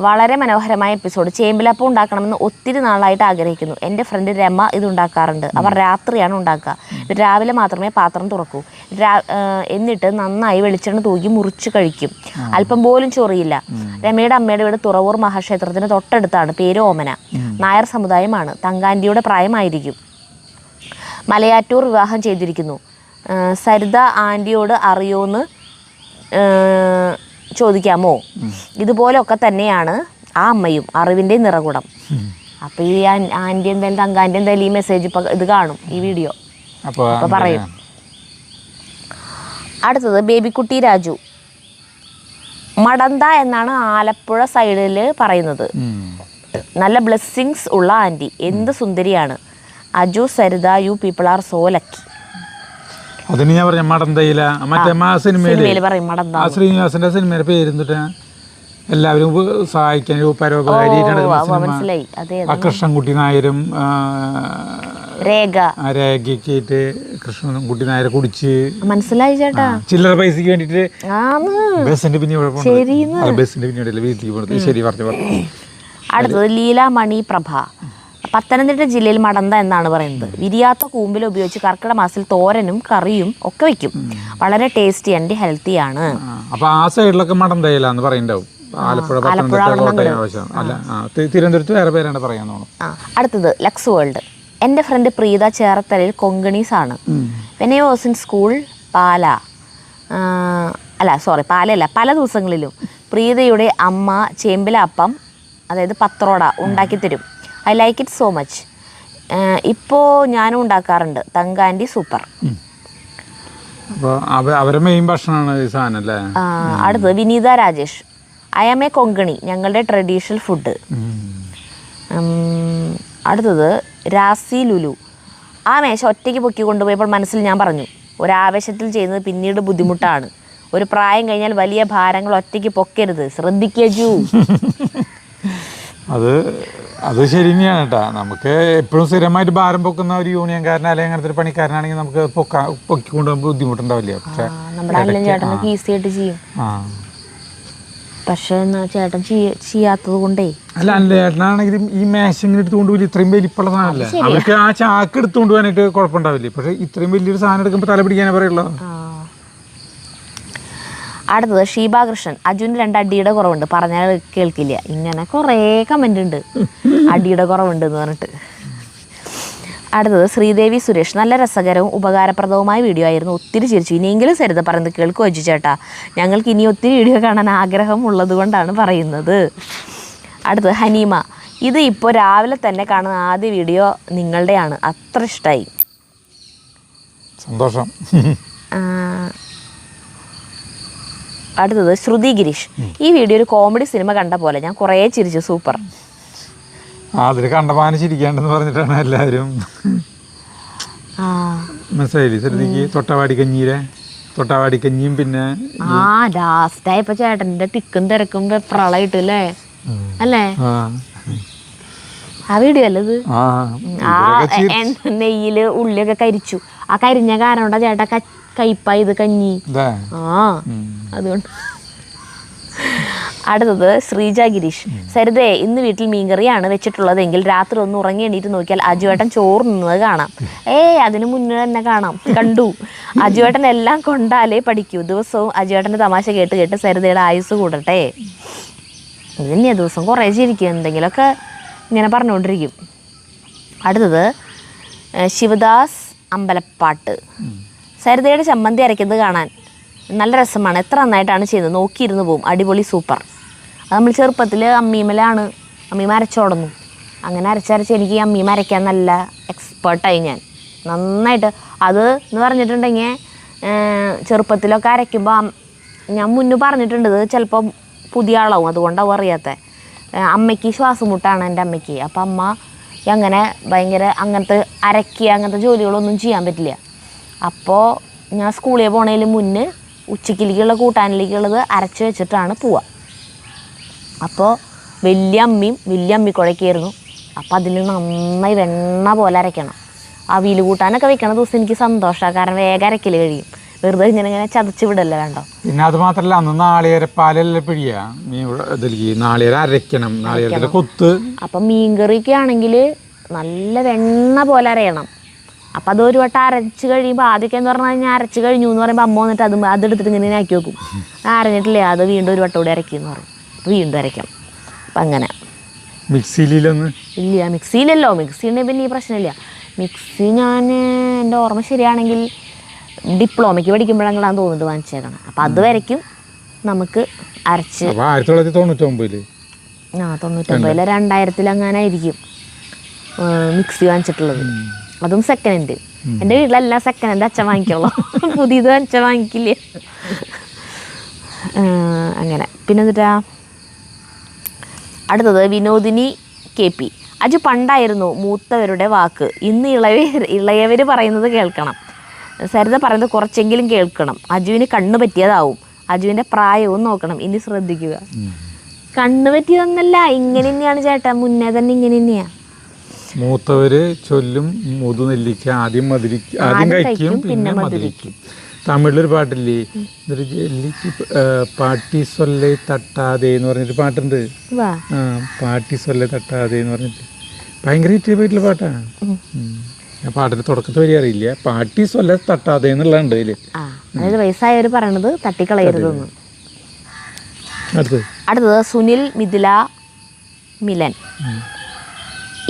വളരെ മനോഹരമായ എപ്പിസോഡ്. ചേമ്പിലപ്പം ഉണ്ടാക്കണമെന്ന് ഒത്തിരി നാളായിട്ട് ആഗ്രഹിക്കുന്നു. എന്റെ ഫ്രണ്ട് രമ ഇത് ഉണ്ടാക്കാറുണ്ട്. അവർ രാത്രിയാണ് ഉണ്ടാക്കുക. രാവിലെ മാത്രമേ പാത്രം തുറക്കൂ. രാ- എന്നിട്ട് നന്നായി വെളിച്ചെണ്ണ തൂക്കി മുറിച്ച് കഴിക്കും. അല്പം പോലും ചൊറിയില്ല. രമയുടെ അമ്മയുടെ വീട് തുറവൂർ മഹാക്ഷേത്രത്തിന് തൊട്ടടുത്താണ്. പേര് ഓമന. നായർ സമുദായമാണ്. തങ്കാൻഡിയുടെ പ്രായമായിരിക്കും. മലയാറ്റൂർ വിവാഹം ചെയ്തിരിക്കുന്നു. സരിത ആന്റിയോട് അറിയോന്ന് ചോദിക്കാമോ? ഇതുപോലൊക്കെ തന്നെയാണ് ആ അമ്മയും അറിവിന്റെ നിറകുടം. അപ്പോൾ ഈ ആൻ- ആന്റി എന്തായാലും തങ്കാന്റെ എന്തായാലും ഈ മെസ്സേജ് ഇപ്പം ഇത് കാണും ഈ വീഡിയോ അപ്പോൾ പറയും. അടുത്തത് ബേബിക്കുട്ടി രാജു. മടന്ത എന്നാണ് ആലപ്പുഴ സൈഡിൽ പറയുന്നത്. നല്ല ബ്ലെസ്സിങ്സ് ഉള്ള ആന്റി എന്ത് സുന്ദരിയാണ്. Aju Saritha you people are so lucky അതിന് ഞാൻ പറഞ്ഞ മടന്തയില മറ്റേ ആ സിനിമയിൽ സിനിമയിൽ ആ ശ്രീനിവാസന്റെ സിനിമയുടെ പേര് എല്ലാവരും സഹായിക്കാൻ പരോപകാരി സിനിമ. കൃഷ്ണൻകുട്ടി നായരും രേഖ. ആ രേഖയൊക്കെ ആയിട്ട് കൃഷ്ണൻകുട്ടി നായരെ കുടിച്ച് മനസ്സിലായി ചേട്ടാ. ചില്ലറ പൈസക്ക് വേണ്ടിട്ട് ബസ്സിന്റെ പിന്നെ ബസ്സിന്റെ പിന്നെ വീട്ടിലേക്ക് പോണത്. ശരി പറഞ്ഞു പറഞ്ഞു. അടുത്തത് ലീലാമണി പ്രഭ. പത്തനംതിട്ട ജില്ലയിൽ മടന്ത എന്നാണ് പറയുന്നത്. വിരിയാത്ത കൂമ്പിൽ ഉപയോഗിച്ച് കർക്കിടക മാസത്തിൽ തോരനും കറിയും ഒക്കെ വെക്കും. വളരെ ടേസ്റ്റി ആൻഡ് ഹെൽത്തി ആണ്. അപ്പൊ ആ സൈഡിലൊക്കെ മടന്തയിലാന്ന് പറയുന്നുണ്ടാവും. ആലപ്പുഴ തിരുവനന്തപുരത്ത് വേറെ പേരാണ് പറയാൻ അടുത്തത് ലക്സ് വേൾഡ് എന്റെ ഫ്രണ്ട് പ്രീത ചേർത്തലയിൽ കൊങ്കണീസ് ആണ്. വാസ് ഇൻ സ്കൂൾ പാല അല്ല സോറി പാലയല്ല പല ദിവസങ്ങളിലും പ്രീതയുടെ അമ്മ ചേമ്പില അപ്പം അതായത് പത്രോട ഉണ്ടാക്കി തരും. I like it so much ഇപ്പോൾ ഞാനും ഉണ്ടാക്കാറുണ്ട്. തങ്കാൻഡി സൂപ്പർ. മെയിൻ ഭക്ഷണമാണ് ഈ സാധനം അല്ലേ? അടുത്തത് Vineetha Rajesh. I am a Konkani. ഞങ്ങളുടെ ട്രഡീഷണൽ ഫുഡ് അടുത്തത് രാസി ലുലു. ആ മേശ ഒറ്റയ്ക്ക് പൊക്കി കൊണ്ടുപോയപ്പോൾ മനസ്സിൽ ഞാൻ പറഞ്ഞു ഒരാവേശത്തിൽ ചെയ്യുന്നത് പിന്നീട് ബുദ്ധിമുട്ടാണ്. ഒരു പ്രായം കഴിഞ്ഞാൽ വലിയ ഭാരങ്ങൾ ഒറ്റയ്ക്ക് പൊക്കരുത്. ശ്രദ്ധിക്കൂ അത് അത് ശരി തന്നെയാണ് കേട്ടോ നമുക്ക് എപ്പോഴും സ്ഥിരമായിട്ട് ഭാരം പൊക്കുന്ന ഒരു യൂണിയൻകാരൻ അല്ലെങ്കിൽ അങ്ങനത്തെ ഒരു പണിക്കാരനാണെങ്കിൽ നമുക്ക് പൊക്കാ പൊക്കി കൊണ്ടുപോകുമ്പോൾ ബുദ്ധിമുട്ടുണ്ടാവില്ല. പക്ഷെ പക്ഷേ ചേട്ടൻ ചെയ്യ ചെയ്യാത്തത് കൊണ്ടേ. അല്ല അല്ല ചേട്ടനാണെങ്കിലും ഈ മേശ ഇങ്ങനെ എടുത്തുകൊണ്ട് പോലും ഇത്രയും വലിപ്പുള്ള സാധനമല്ലേ അവർക്ക് ആ ചാക്ക് എടുത്തുകൊണ്ട് പോകാനായിട്ട് കുഴപ്പമുണ്ടാവില്ലേ? പക്ഷെ ഇത്രയും വലിയൊരു സാധനം എടുക്കുമ്പോൾ തല പിടിക്കാനേ പറയുള്ളൂ. അടുത്തത് ഷീബാകൃഷ്ണൻ അജുവിന് രണ്ട് അടിയുടെ കുറവുണ്ട്. പറഞ്ഞാൽ കേൾക്കില്ല. ഇങ്ങനെ കുറേ കമന്റ് ഉണ്ട്. അടിയുടെ കുറവുണ്ട് എന്ന് പറഞ്ഞിട്ട്. അടുത്തത് ശ്രീദേവി സുരേഷ്. നല്ല രസകരവും ഉപകാരപ്രദവുമായ വീഡിയോ ആയിരുന്നു. ഒത്തിരി ചിരിച്ചു. ഇനിയെങ്കിലും സരിത പറയുന്നത് കേൾക്കുക വെച്ചു ചേട്ടാ. ഞങ്ങൾക്ക് ഇനി ഒത്തിരി വീഡിയോ കാണാൻ ആഗ്രഹം ഉള്ളതുകൊണ്ടാണ് പറയുന്നത്. അടുത്തത് ഹനീമ. ഇത് ഇപ്പോൾ രാവിലെ തന്നെ കാണുന്ന ആദ്യ വീഡിയോ നിങ്ങളുടെയാണ്. അത്ര ഇഷ്ടമായി സന്തോഷം. അടുത്തത് ശ്രുതി ഗിരീഷ്. ഈ വീഡിയോ ഒരു കോമഡി സിനിമ കണ്ട പോലെ ഞാൻ കുറേ ചിരിച്ചു. സൂപ്പർ. അതിൽ കണ്ടമാനം ചിരിക്കാണ്ടെന്ന് പറഞ്ഞിട്ടാണ് എല്ലാവരും. മനസ്സിലായില്ലേ? ശ്രദ്ധിക്ക് തൊട്ടവാടി കഞ്ഞീരെ? തൊട്ടവാടി കഞ്ഞിയും പിന്നെ ആ ലാസ്റ്റായപ്പോ ചേട്ടന്റെ തിക്കും തിരക്കും പ്രളയിട്ട് അല്ലേ? അല്ലേ? ആ. വീഡിയോ അല്ലത് ആ നെയ്യിൽ ഉള്ളിയൊക്കെ കരിച്ചു. ആ കരിഞ്ഞ കാരണം കൊണ്ടാ ചേട്ടാ? കയ്പായത് കഞ്ഞി. ആ. അതുകൊണ്ട്. അടുത്തത് ശ്രീജ ഗിരീഷ്. സരിതേ ഇന്ന് വീട്ടിൽ മീൻകറിയാണ് വെച്ചിട്ടുള്ളതെങ്കിൽ രാത്രി ഒന്ന് ഉറങ്ങി എണീറ്റ് നോക്കിയാൽ അജുവേട്ടൻ ചോറ് നിന്നത് കാണാം. ഏയ് അതിനു മുന്നേ തന്നെ കാണാം. കണ്ടു. അജുവേട്ടൻ എല്ലാം കൊണ്ടാലേ പഠിക്കൂ. ദിവസവും അജുവേട്ടന്റെ തമാശ കേട്ട് കേട്ട് സരിതയുടെ ആയുസ് കൂടട്ടെ. ഇത് തന്നെയാ ദിവസം കുറേ ചിരിക്കും. എന്തെങ്കിലുമൊക്കെ ഇങ്ങനെ പറഞ്ഞുകൊണ്ടിരിക്കും. അടുത്തത് ശിവദാസ് അമ്പലപ്പാട്ട്. സരിതയുടെ ചമ്മന്തി അരയ്ക്കുന്നത് കാണാൻ. നല്ല രസമാണ്. എത്ര നന്നായിട്ടാണ് ചെയ്യുന്നത്. നോക്കിയിരുന്ന് പോവും. അടിപൊളി സൂപ്പർ. അത് നമ്മൾ ചെറുപ്പത്തിൽ അമ്മീമലാണ്. അമ്മീമ അരച്ചോടുന്നു അങ്ങനെ അരച്ചരച്ച് എനിക്ക് ഈ അമ്മീമ അരയ്ക്കാൻ നല്ല എക്സ്പേർട്ടായി ഞാൻ. നന്നായിട്ട്. അത് എന്ന് പറഞ്ഞിട്ടുണ്ടെങ്കിൽ ചെറുപ്പത്തിലൊക്കെ അരയ്ക്കുമ്പോൾ ഞാൻ മുന്നേ പറഞ്ഞിട്ടുണ്ട്. ഇത് ചിലപ്പോൾ പുതിയ ആളാവും. അതുകൊണ്ടാവും അറിയാത്ത. അമ്മയ്ക്ക് ശ്വാസം മുട്ടാണ് എന്റെ അമ്മയ്ക്ക്. അപ്പം അമ്മ അങ്ങനെ ഭയങ്കര അങ്ങനത്തെ അരക്കുക അങ്ങനത്തെ ജോലികളൊന്നും ചെയ്യാൻ പറ്റില്ല. അപ്പോൾ ഞാൻ സ്കൂളിൽ പോണതിന് മുന്നേ ഉച്ചക്കിലേക്കുള്ള കൂട്ടാനിലേക്കുള്ളത് അരച്ച് വെച്ചിട്ടാണ് പോവുക. അപ്പോൾ വലിയ അമ്മയും വലിയ അമ്മിക്കുഴക്കായിരുന്നു അപ്പോൾ അതിൽ നന്നായി വെണ്ണ പോലെ അരയ്ക്കണം. അവിയിൽ കൂട്ടാനൊക്കെ വെക്കണ ദിവസം എനിക്ക് സന്തോഷമാണ് കാരണം വേഗം അരക്കൽ കഴിയും. വെറുതെ ഇങ്ങനെ ഇങ്ങനെ ചതച്ച് വിടല്ല വേണ്ടോ? പിന്നെ അത് മാത്രല്ല അന്ന് നാളികേരപ്പാലല്ലേ പിഴിയ മീൻ ഇതിലേക്ക് നാളികേരം അരയ്ക്കണം. കൊത്ത്. അപ്പം മീൻകറിയൊക്കെ ആണെങ്കിൽ നല്ല വെണ്ണ പോലെ അരയണം. അപ്പം അത് ഒരു വട്ടം അരച്ച് കഴിയുമ്പോൾ ആദ്യമൊക്കെ എന്ന് പറഞ്ഞു കഴിഞ്ഞാൽ അരച്ച് കഴിഞ്ഞു എന്ന് പറയുമ്പോൾ അമ്മ വന്നിട്ട് അത് അതെടുത്തിട്ട് ഇങ്ങനെ ആക്കി വെക്കും. അരഞ്ഞിട്ടില്ലേ അത് വീണ്ടും ഒരു വട്ടം കൂടി അരയ്ക്കുമെന്ന് പറയും. അപ്പോൾ വീണ്ടും അരയ്ക്കാം. അപ്പം അങ്ങനെ. മിക്സിയിലൊന്ന് ഇല്ല മിക്സിയിലല്ലോ. മിക്സി ഉണ്ടെങ്കിൽ പിന്നെ ഈ പ്രശ്നമില്ല. മിക്സി ഞാൻ എന്റെ ഓർമ്മ ശരിയാണെങ്കിൽ ഡിപ്ലോമയ്ക്ക് പഠിക്കുമ്പോഴാണ് തോന്നുന്നത് വാങ്ങിച്ചേക്കണം. അപ്പം അത് വരയ്ക്കും. നമുക്ക് അരച്ച് ആയിരത്തി തൊള്ളായിരത്തി തൊണ്ണൂറ്റി ഒമ്പതിൽ ആ തൊണ്ണൂറ്റൊമ്പതിലെ രണ്ടായിരത്തിലങ്ങാനായിരിക്കും മിക്സി വാങ്ങിച്ചിട്ടുള്ളത്. അതും സെക്കൻഡ് ഹാൻഡ് എന്റെ വീട്ടിലെല്ലാം സെക്കൻഡ് ഹാൻഡ് അച്ഛൻ വാങ്ങിക്കുള്ളൂ. പുതിയത് അച്ഛൻ വാങ്ങിക്കില്ല? അങ്ങനെ. പിന്നെ എന്നിട്ടാ? അടുത്തത് വിനോദിനി കെ പി. അജു പണ്ടായിരുന്നു മൂത്തവരുടെ വാക്ക്. ഇന്ന് ഇളയവർ ഇളയവർ പറയുന്നത് കേൾക്കണം. സരിത പറയുന്നത് കുറച്ചെങ്കിലും കേൾക്കണം. അജുവിന് കണ്ണ് പറ്റിയതാവും. അജുവിന്റെ പ്രായവും നോക്കണം. ഇനി ശ്രദ്ധിക്കുക. കണ്ണ് പറ്റിയതൊന്നല്ല ഇങ്ങനെ തന്നെയാണ് ചേട്ടാ. മുന്നേ തന്നെ ഇങ്ങനെ തന്നെയാ. മൂത്തവര് ചൊല്ലും മുതുനെല്ലിക്ക ആദ്യം മധുരിക്ക ആദ്യം കഴിക്കും പിന്നെ മധുരിക്കും. തമിഴിലൊരു പാട്ടില്ലേ? ഇതൊരു ജെല്ലിക്ക് പാട്ടി സൊല്ലെ തട്ടാതെ എന്ന് പറഞ്ഞൊരു പാട്ടുണ്ട്. ആ പാട്ടി സൊല്ലെ തട്ടാതെ എന്ന് പറഞ്ഞിട്ട്. ഭയങ്കര ഹിറ്റ് പോയിട്ടുള്ള പാട്ടാണ്. ആ പാട്ടിന്റെ തുടക്കത്തെ വരെ അറിയില്ല. പാട്ടി സൊല്ലെ തട്ടാതെ എന്നുള്ളതുണ്ട് അതിൽ വയസ്സായവർ പറയണത് തട്ടിക്കളയരുതെന്ന്. അടുത്ത് അടുത്തത്. സുനിൽ മിഥില മിലൻ.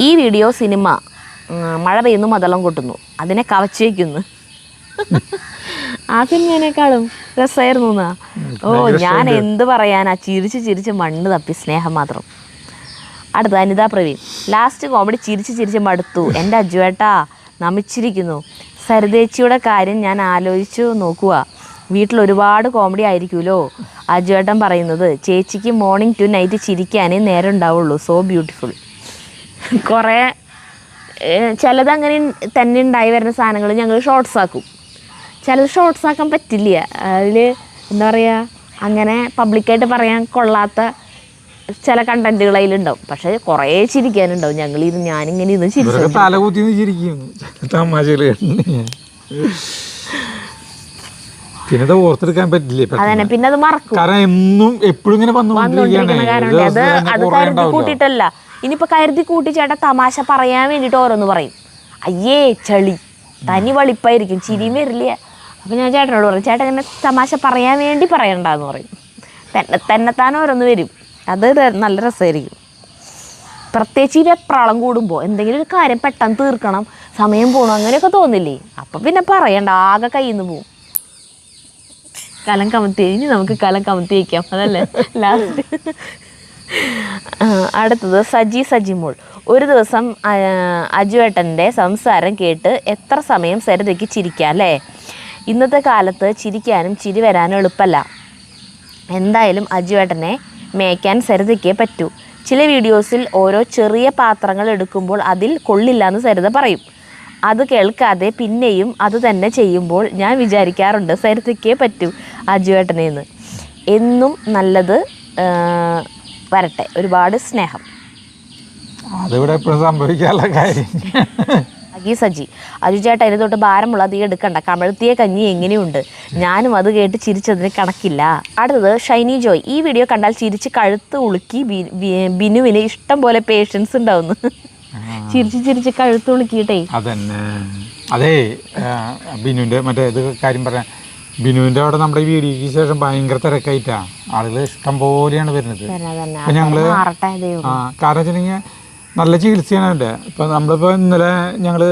ഈ വീഡിയോ സിനിമ മഴ പെയ്യുന്നു മതളം കൊട്ടുന്നു. അതിനെ കവച്ചു വയ്ക്കുന്നു ആ സിനിമേനേക്കാളും രസമായിരുന്നു എന്നാ ഓ ഞാൻ എന്ത് പറയാനാ ചിരിച്ച് ചിരിച്ച് മണ്ണ് തപ്പി സ്നേഹം മാത്രം. അടുത്ത അനിത പ്രവീൺ. ലാസ്റ്റ് കോമഡി ചിരിച്ച് ചിരിച്ച് മടുത്തു. എന്റെ അജുവേട്ടാ നമിച്ചിരിക്കുന്നു. സരിതേച്ചിയുടെ കാര്യം ഞാൻ ആലോചിച്ചു നോക്കുക. വീട്ടിൽ ഒരുപാട് കോമഡി ആയിരിക്കുമല്ലോ അജുവേട്ടൻ പറയുന്നത് ചേച്ചിക്ക് മോർണിംഗ് ടു നൈറ്റ് ചിരിക്കാനേ നേരം ഉണ്ടാവുള്ളൂ സോ ബ്യൂട്ടിഫുൾ കുറേ ചിലത് അങ്ങനെ തന്നെ ഉണ്ടായി വരുന്ന സാധനങ്ങൾ ഞങ്ങൾ ഷോർട്സ് ആക്കും. ചിലത് ഷോർട്സ് ആക്കാൻ പറ്റില്ല. അതിൽ എന്താ പറയുക അങ്ങനെ പബ്ലിക്കായിട്ട് പറയാൻ കൊള്ളാത്ത ചില കണ്ടന്റുകൾ അതിലുണ്ടാവും പക്ഷെ കുറേ ചിരിക്കാനുണ്ടാവും. ഞങ്ങൾ ഇത് ഞാനിങ്ങനെ ഇത് ചിരിച്ചു പിന്നെ ഓർത്തെടുക്കാൻ പറ്റില്ല. അതന്നെ പിന്നെ അത് മറക്കും. കാരണം എന്നും എപ്പോഴും ഇങ്ങനെ വന്നുകൊണ്ടിരിക്കുകയാണ്. അത് അത് കരുതി കൂട്ടിയിട്ടല്ല. ഇനിയിപ്പോ കരുതി കൂട്ടി ചേട്ടാ തമാശ പറയാൻ വേണ്ടിയിട്ട് ഓരോന്ന് പറയും. അയ്യേ ചളി. തനി വളിപ്പായിരിക്കും. ചിരിയും വരില്ല? അപ്പം ഞാൻ ചേട്ടനോട് പറയും ചേട്ടൻ ഇങ്ങനെ തമാശ പറയാൻ വേണ്ടി പറയണ്ടെന്ന് പറയും. തന്നെ തന്നെത്താൻ ഓരോന്ന് വരും. അത് നല്ല രസമായിരിക്കും. പ്രത്യേകിച്ച് ഈ വെപ്രാളം കൂടുമ്പോൾ എന്തെങ്കിലും ഒരു കാര്യം പെട്ടെന്ന് തീർക്കണം സമയം പോകണം അങ്ങനെയൊക്കെ തോന്നില്ലേ? അപ്പം പിന്നെ പറയണ്ട ആകെ കയ്യിൽ നിന്ന് പോവും. കലം കമത്തി ഇനി നമുക്ക് കലം കമത്തി വയ്ക്കാം അതല്ലേ? ലാസ്റ്റ് അടുത്തത് സജി സജിമോൾ ഒരു ദിവസം അജുവേട്ടന്റെ സംസാരം കേട്ട് എത്ര സമയം സരിതയ്ക്ക് ചിരിക്കാം അല്ലേ? ഇന്നത്തെ കാലത്ത് ചിരിക്കാനും ചിരി വരാനും എളുപ്പമല്ല എന്തായാലും അജുവേട്ടനെ മേയ്ക്കാൻ സരിതയ്ക്കേ പറ്റൂ. ചില വീഡിയോസിൽ ഓരോ ചെറിയ പാത്രങ്ങൾ എടുക്കുമ്പോൾ അതിൽ കൊള്ളില്ല എന്ന് സരിത പറയും. അത് കേൾക്കാതെ പിന്നെയും അത് തന്നെ ചെയ്യുമ്പോൾ ഞാൻ വിചാരിക്കാറുണ്ട് സരിതയ്ക്കേ പറ്റൂ അജുവേട്ടനെന്ന്. എന്നും നല്ലത് വരട്ടെ. ഒരുപാട് സ്നേഹം. അതിവിടെ എപ്പോഴും സംഭവിക്കാനുള്ള കാര്യം. അജി സജി അജു ചേട്ടാ ഇതിന് തൊട്ട് ഭാരമുള്ള അധികം എടുക്കണ്ട. കമഴ്ത്തിയ കഞ്ഞി എങ്ങനെയുണ്ട്? ഞാനും അത് കേട്ട് ചിരിച്ചതിന് കണക്കില്ല. അടുത്തത് ഷൈനി ജോയ്. ഈ വീഡിയോ കണ്ടാൽ ചിരിച്ച് കഴുത്ത് ഉളുക്കി ബിനുവിന് ഇഷ്ടം പോലെ പേഷ്യൻസ് ഉണ്ടാവുന്നു. ചിരിച്ച് ചിരിച്ച് കഴുത്ത് ഉളുക്കിയിട്ടേ. അതന്നെ. അതേ ബിനുവിന്റെ മറ്റേ ഇത് കാര്യം പറയാം ബിനുവിന്റെ അവിടെ നമ്മുടെ ഈ വീഡിയോയ്ക്ക് ശേഷം ഭയങ്കര തിരക്കായിട്ടാ. ആളുകൾ ഇഷ്ടം പോലെയാണ് വരുന്നത്. അപ്പൊ ഞങ്ങൾ ആ കാരണം വെച്ചിട്ടുണ്ടെങ്കിൽ നല്ല ചികിത്സയാണ് അവന്റെ ഇപ്പം നമ്മളിപ്പോൾ ഇന്നലെ ഞങ്ങൾ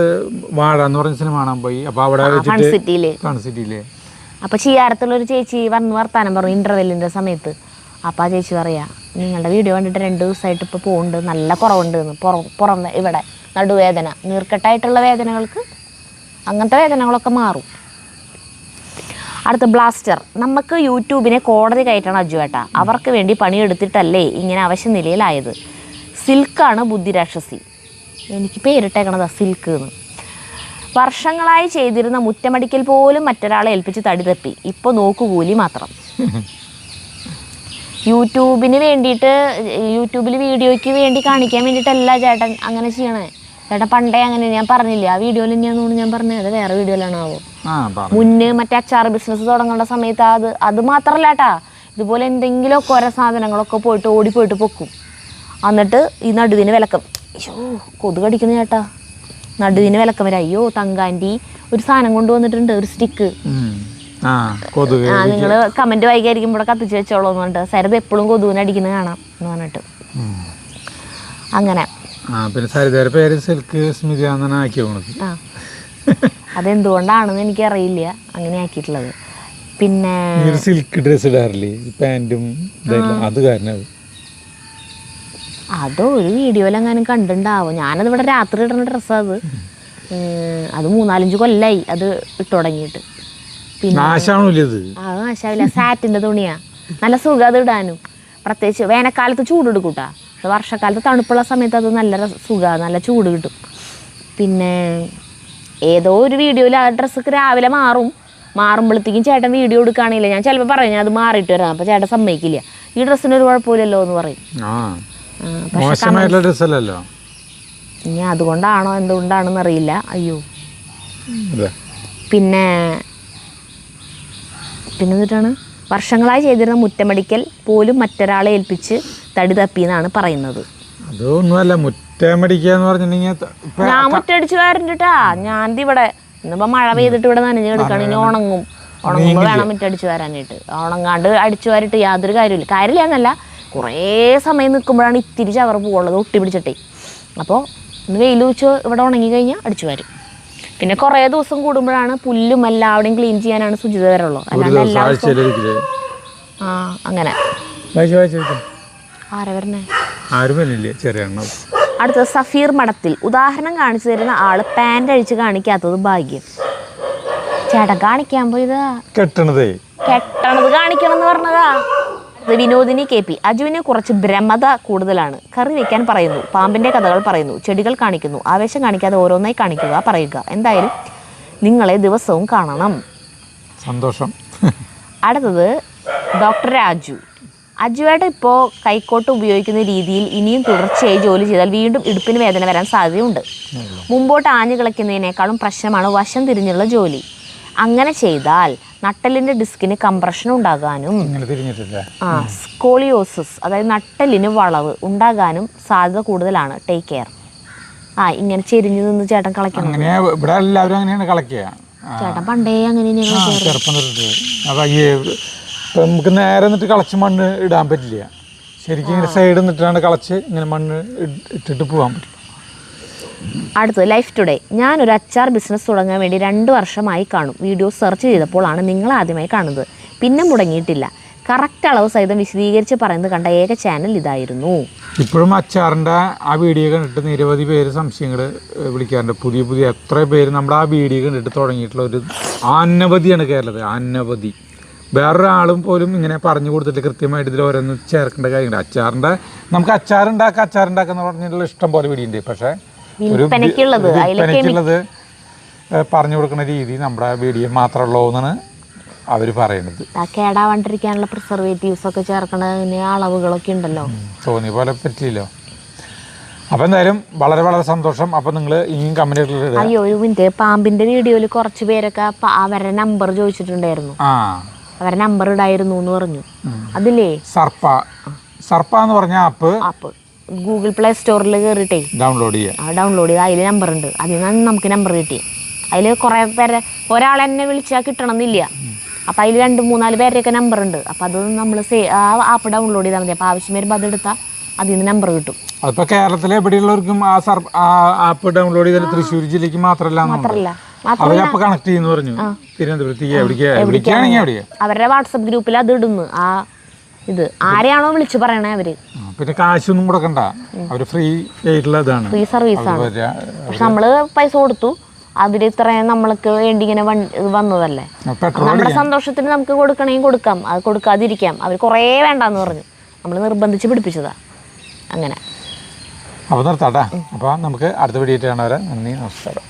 വാഴ എന്ന് പറഞ്ഞ സിനിമ കാണാൻ പോയി. അപ്പോൾ അവിടെ വെച്ചിട്ട് സിറ്റിയിൽ ഫൺ സിറ്റിയിൽ അപ്പൊ ചെയ്യാറത്തുള്ള ഒരു ചേച്ചി വന്ന് വർത്താനം പറഞ്ഞു ഇന്റർവെല്ലിന്റെ സമയത്ത്. അപ്പൊ ആ ചേച്ചി പറയാ നിങ്ങളുടെ വീഡിയോ കണ്ടിട്ട് രണ്ട് ദിവസമായിട്ട് ഇപ്പൊ പോകുന്നുണ്ട് നല്ല കുറവുണ്ട് പുറം ഇവിടെ. നടുവേദന. നീർക്കെട്ടായിട്ടുള്ള വേദനകൾക്ക് അങ്ങനത്തെ വേദനകളൊക്കെ മാറും. അടുത്ത ബ്ലാസ്റ്റർ. നമുക്ക് യൂട്യൂബിനെ കോടതി കയറ്റണം അജുവേട്ട അവർക്ക് വേണ്ടി പണിയെടുത്തിട്ടല്ലേ ഇങ്ങനെ അവശ്യ നിലയിലായത്? സിൽക്കാണ് ബുദ്ധിരാക്ഷസി എനിക്ക് പേരിട്ടേക്കണതാ സിൽക്ക് എന്ന് വർഷങ്ങളായി ചെയ്തിരുന്ന മുറ്റമടിക്കൽ പോലും മറ്റൊരാളെ ഏൽപ്പിച്ച് തടി തപ്പി. ഇപ്പോൾ നോക്കുകൂലി മാത്രം. യൂട്യൂബിന് വേണ്ടിയിട്ട് യൂട്യൂബിൽ വീഡിയോയ്ക്ക് വേണ്ടി കാണിക്കാൻ വേണ്ടിയിട്ടല്ല ചേട്ടൻ അങ്ങനെ ചെയ്യണേ. ചേട്ടൻ പണ്ടേ അങ്ങനെ ഞാൻ പറഞ്ഞില്ല ആ വീഡിയോയിൽ തന്നെയാണെന്ന് ഞാൻ പറഞ്ഞത് അത് വേറെ വീഡിയോയിലാണാവോ മുന്നേ മറ്റേ അച്ചാർ ബിസിനസ് തുടങ്ങേണ്ട സമയത്ത് അത് അത് മാത്രല്ല കേട്ടാ ഇതുപോലെ എന്തെങ്കിലുമൊക്കെ ഓരോ സാധനങ്ങളൊക്കെ പോയിട്ട് ഓടിപ്പോയിട്ട് പൊക്കും. എന്നിട്ട് ഈ നടുവിന് വിലക്കം. അയ്യോ കൊതു കടിക്കുന്ന ചേട്ടാ. നടുവിന് വിലക്കം വരാം. അയ്യോ തങ്കാന്റെ ഒരു സാധനം കൊണ്ടുവന്നിട്ടുണ്ട് ഒരു സ്റ്റിക്ക്. ആ നിങ്ങൾ കമന്റ് വായിക്കായിരിക്കുമ്പോൾ കത്തിച്ച് വെച്ചോളൂ എന്ന് പറഞ്ഞിട്ട് സരത് എപ്പോഴും കൊതുവിനെ അടിക്കുന്നത് കാണാം എന്ന് പറഞ്ഞിട്ട്. അങ്ങനെ. ആ പിന്നെ സരിതയുടെ പേര് സിൽക്ക് സ്മിതി അങ്ങനെ ആക്കി പോണത് അതെന്തുകൊണ്ടാണെന്ന് എനിക്കറിയില്ല. അങ്ങനെ ആക്കിയിട്ടുള്ളത്. പിന്നെ സിൽക്ക് ഡ്രസ് ഇടാറില്ലേ? പാന്റും പാന്റും അത് കാരണം അതോ. ഒരു വീഡിയോയിലെങ്ങാനും കണ്ടിട്ടുണ്ടാവും. ഞാനത് ഇവിടെ രാത്രി ഇടുന്ന ഡ്രസ്സാണ് അത്. അത് മൂന്നാലഞ്ച് കൊല്ലായി അത് ഇട്ട് തുടങ്ങിയിട്ട്. പിന്നെ അത്? നാശാവില്ല. സാറ്റിന്റെ തുണിയാ. നല്ല സുഖം അത് ഇടാനും. പ്രത്യേകിച്ച് വേനൽക്കാലത്ത് ചൂട് പക്ഷെ വർഷക്കാലത്ത് തണുപ്പുള്ള സമയത്ത് അത് നല്ല സുഖമാണ് നല്ല ചൂട് കിട്ടും. പിന്നെ ഏതോ ഒരു വീഡിയോയിൽ ആ ഡ്രസ്സൊക്കെ രാവിലെ മാറും. മാറുമ്പോഴത്തേക്കും ചേട്ടൻ വീഡിയോ എടുക്കുകയാണെങ്കിൽ ഞാൻ ചിലപ്പോൾ പറയും ഞാൻ അത് മാറിയിട്ട് വരാം. അപ്പോൾ ചേട്ടൻ സമ്മതിക്കില്ല. ഈ ഡ്രസ്സിന് ഒരു കുഴപ്പമില്ലല്ലോ എന്ന് പറയും. ഡ്രസ്സല്ലല്ലോ ഇനി അതുകൊണ്ടാണോ എന്തുകൊണ്ടാണെന്ന് അറിയില്ല. അയ്യോ. പിന്നെ പിന്നെ എന്നിട്ടാണ് വർഷങ്ങളായി ചെയ്തിരുന്ന മുറ്റമടിക്കൽ പോലും മറ്റൊരാളെ ഏൽപ്പിച്ച് തടി തപ്പി എന്നാണ് പറയുന്നത്. അതൊന്നുമല്ല മുറ്റമടിക്കുക എന്ന് പറഞ്ഞിട്ടുണ്ടെങ്കിൽ ഞാൻ മുറ്റടിച്ചു വരണ്ടിട്ടാ ഞാൻ ഇവിടെ ഇന്നിപ്പോ മഴ പെയ്തിട്ട് ഇവിടെ നനഞ്ഞു കിടക്കണം. ഇനി ഉണങ്ങും. ഉണങ്ങുമ്പോൾ വേണം മുറ്റടിച്ചു വരാനായിട്ട് ഉണങ്ങാണ്ട് അടിച്ചു വാരിട്ട് യാതൊരു കാര്യമില്ല കാര്യമില്ല എന്നല്ല കുറേ സമയം നിൽക്കുമ്പോഴാണ് ഇത്തിരി ചവർ പോകുള്ളത് ഒട്ടി പിടിച്ചിട്ടേ. അപ്പോൾ ഇന്ന് വെയിൽ വെച്ച് ഇവിടെ ഉണങ്ങി കഴിഞ്ഞാൽ അടിച്ചു വരും പിന്നെ കുറേ ദിവസം കൂടുമ്പോഴാണ് പുല്ലും എല്ലാവിടെയും ക്ലീൻ ചെയ്യാനാണ് ശുചിത വരുള്ളൂ അല്ലാണ്ട് എല്ലാ ആ അങ്ങനെ. ആരാ വരണേ ആരും വരില്ലേ ചെറിയ എണ്ണം അടുത്തത് സഫീർ മഠത്തിൽ ഉദാഹരണം കാണിച്ചു തരുന്ന ആൾ പാന്റ് അഴിച്ച് കാണിക്കാത്തത് ഭാഗ്യം. ചേട്ടൻ കാണിക്കാൻ പോയതാ. കെട്ടണതേ. കെട്ടണത് കാണിക്കണം എന്ന് പറഞ്ഞതാ. Vinodini K P. അജുവിന് കുറച്ച് ഭ്രമത കൂടുതലാണ്. കറി വെക്കാൻ പറയുന്നു. പാമ്പിന്റെ കഥകൾ പറയുന്നു. ചെടികൾ കാണിക്കുന്നു. ആവേശം കാണിക്കാതെ ഓരോന്നായി കാണിക്കുക പറയുക. എന്തായാലും നിങ്ങളെ ദിവസവും കാണണം. സന്തോഷം. അടുത്തത് ഡോക്ടർ രാജു. അജുവേട്ടൻ ഇപ്പോൾ കൈക്കോട്ട് ഉപയോഗിക്കുന്ന രീതിയിൽ ഇനിയും തുടർച്ചയായി ജോലി ചെയ്താൽ വീണ്ടും ഇടുപ്പിന് വേദന വരാൻ സാധ്യതയുണ്ട്. മുമ്പോട്ട് ആഞ്ഞു കളിക്കുന്നതിനേക്കാളും പ്രശ്നമാണ് വശം തിരിഞ്ഞുള്ള ജോലി. അങ്ങനെ ചെയ്താൽ നട്ടലിന്റെ ഡിസ്കിന് കംപ്രഷൻ ഉണ്ടാകാനും ആ സ്കോളിയോസിസ് അതായത് നട്ടലിന് വളവ് ഉണ്ടാകാനും സാധ്യത കൂടുതലാണ്. ടേക്ക് കെയർ ആ ഇങ്ങനെ ചെരിഞ്ഞു നിന്ന് ചേട്ടൻ കളിക്കണം. ഇവിടെ എല്ലാവരും അങ്ങനെയാണ് കളിക്കുക. ചേട്ടൻ പണ്ടേ അങ്ങനെ ആ, തന്നെയാണ് ചെറുപ്പം തൊട്ടിട്ട്. അപ്പം ഈ ഇപ്പം നമുക്ക് നേരെ നിന്നിട്ട് കളച്ച് മണ്ണ് ഇടാൻ പറ്റില്ല. ശരിക്കും ഇങ്ങനെ സൈഡ് നിന്നിട്ടാണ് കളച്ച് ഇങ്ങനെ മണ്ണ് ഇട്ടിട്ട് പോകാൻ പറ്റില്ല അടുത്തത് ലൈഫ് ടുഡേ ഞാനൊരു അച്ചാർ ബിസിനസ് തുടങ്ങാൻ വേണ്ടി രണ്ട് വർഷമായി കാണും. വീഡിയോ സെർച്ച് ചെയ്തപ്പോഴാണ് നിങ്ങൾ ആദ്യമായി കാണുന്നത്. പിന്നെ മുടങ്ങിയിട്ടില്ല. കറക്റ്റ് അളവ് സഹിതം വിശദീകരിച്ച് പറയുന്നത് കണ്ട ഏക ചാനൽ ഇതായിരുന്നു. ഇപ്പോഴും അച്ചാറിന്റെ ആ വീഡിയോ കണ്ടിട്ട് നിരവധി പേര് സംശയങ്ങൾ വിളിക്കാറുണ്ട്. പുതിയ പുതിയ എത്ര പേര് നമ്മുടെ ആ വീഡിയോ കണ്ടിട്ട് തുടങ്ങിയിട്ടുള്ള ഒരു അനവധിയാണ് കേരളത്തിൽ അനവധി. വേറൊരാളും പോലും ഇങ്ങനെ പറഞ്ഞു കൊടുത്തിട്ട് കൃത്യമായിട്ട് ഇതിൽ ഓരോന്ന് ചേർക്കേണ്ട കാര്യമുണ്ട് അച്ചാറിന്റെ നമുക്ക് അച്ചാറുണ്ടാക്കുക എന്ന് പറഞ്ഞിട്ടുള്ള ഇഷ്ടം പോലെ വീഡിയോ ഉണ്ട് പക്ഷേ ഒരു വിൽപ്പനയ്ക്കുള്ളത്, പറഞ്ഞു കൊടുക്കുന്ന രീതി നമ്മുടെ വീഡിയോ മാത്രമുള്ളൂ എന്നാണ് അവർ പറയുന്നത്. കേടാവാണ്ടിരിക്കാനുള്ള പ്രിസർവേറ്റീവ്സ് ഒക്കെ ചേർക്കണതിന് അളവുകളൊക്കെ ഉണ്ടല്ലോ. തോന്നിയ പോലെ പറ്റില്ലല്ലോ. അപ്പോൾ എന്തായാലും വളരെ വളരെ സന്തോഷം. അപ്പോൾ നിങ്ങൾ ഇനിയും ഇടുക. അയ്യോ ഒരു മിനിറ്റ് പാമ്പിന്റെ വീഡിയോയിൽ കുറച്ച് പേരൊക്കെ അവരുടെ നമ്പർ ചോദിച്ചിട്ടുണ്ടായിരുന്നു. ആ. അവരുടെ നമ്പർ ഇടായിരുന്നു എന്ന് പറഞ്ഞു. അതില്ലേ സർപ്പ. സർപ്പ എന്ന് പറഞ്ഞ ആപ്പ് ആപ്പ് ഗൂഗിൾ പ്ലേ സ്റ്റോറിൽ കയറിയിട്ടേ ഡൗൺലോഡ് ചെയ്യുക ആ ഡൗൺലോഡ് ചെയ്ത് അതിൽ നമ്പർ ഉണ്ട്. അതിൽ നിന്നാണ് നമുക്ക് നമ്പർ കിട്ടി അതിൽ കുറേ പേരെ ഒരാളെന്നെ വിളിച്ചാൽ കിട്ടണമെന്നില്ല. അപ്പം അതിൽ രണ്ട് മൂന്നാൽ പേരുടെയൊക്കെ നമ്പർ ഉണ്ട്. അപ്പം അത് നമ്മൾ സേ ആ ആപ്പ് ഡൗൺലോഡ് ചെയ്താൽ മതി. അപ്പോൾ ആവശ്യം വരുമ്പോൾ അതെടുത്താൽ അതിൽ നിന്ന് നമ്പർ കിട്ടും. അതിപ്പോൾ കേരളത്തിലെ എവിടെയുള്ളവർക്കും ആ സർ ആ ആപ്പ് ഡൗൺലോഡ് ചെയ്താൽ തൃശ്ശൂർ ജില്ലയ്ക്ക് മാത്രമല്ല മാത്രമല്ല കണക്ട് ചെയ്യുന്നു പറഞ്ഞു. എവിടേക്കാണെങ്കിൽ എവിടെയാ അവരുടെ വാട്സപ്പ് ഗ്രൂപ്പിൽ അത് ഇടുന്നു. ആ ഇത് ആരെയാണോ വിളിച്ചു പറയണേ അവർ. പിന്നെ കാശൊന്നും കൊടുക്കണ്ട അവർ ഫ്രീ ആയിട്ടുള്ള ഇതാണ്. ഫ്രീ സർവീസ് ആണ് പക്ഷെ നമ്മൾ പൈസ കൊടുത്തു. അതിൽ ഇത്രയും നമ്മൾക്ക് വേണ്ടി ഇങ്ങനെ വന്നതല്ലേ? നമ്മുടെ സന്തോഷത്തിന് നമുക്ക് കൊടുക്കണമെങ്കിൽ കൊടുക്കാം. അത് കൊടുക്കാതിരിക്കാം. അവർ കുറേ വേണ്ടാന്ന് പറഞ്ഞു. നമ്മൾ നിർബന്ധിച്ച് പിടിപ്പിച്ചതാ. അങ്ങനെ. അപ്പോൾ നിർത്താട്ടാ. അപ്പോൾ നമുക്ക് അടുത്ത വീഡിയോ കാണാൻ വരെ നന്ദി നമസ്കാരം.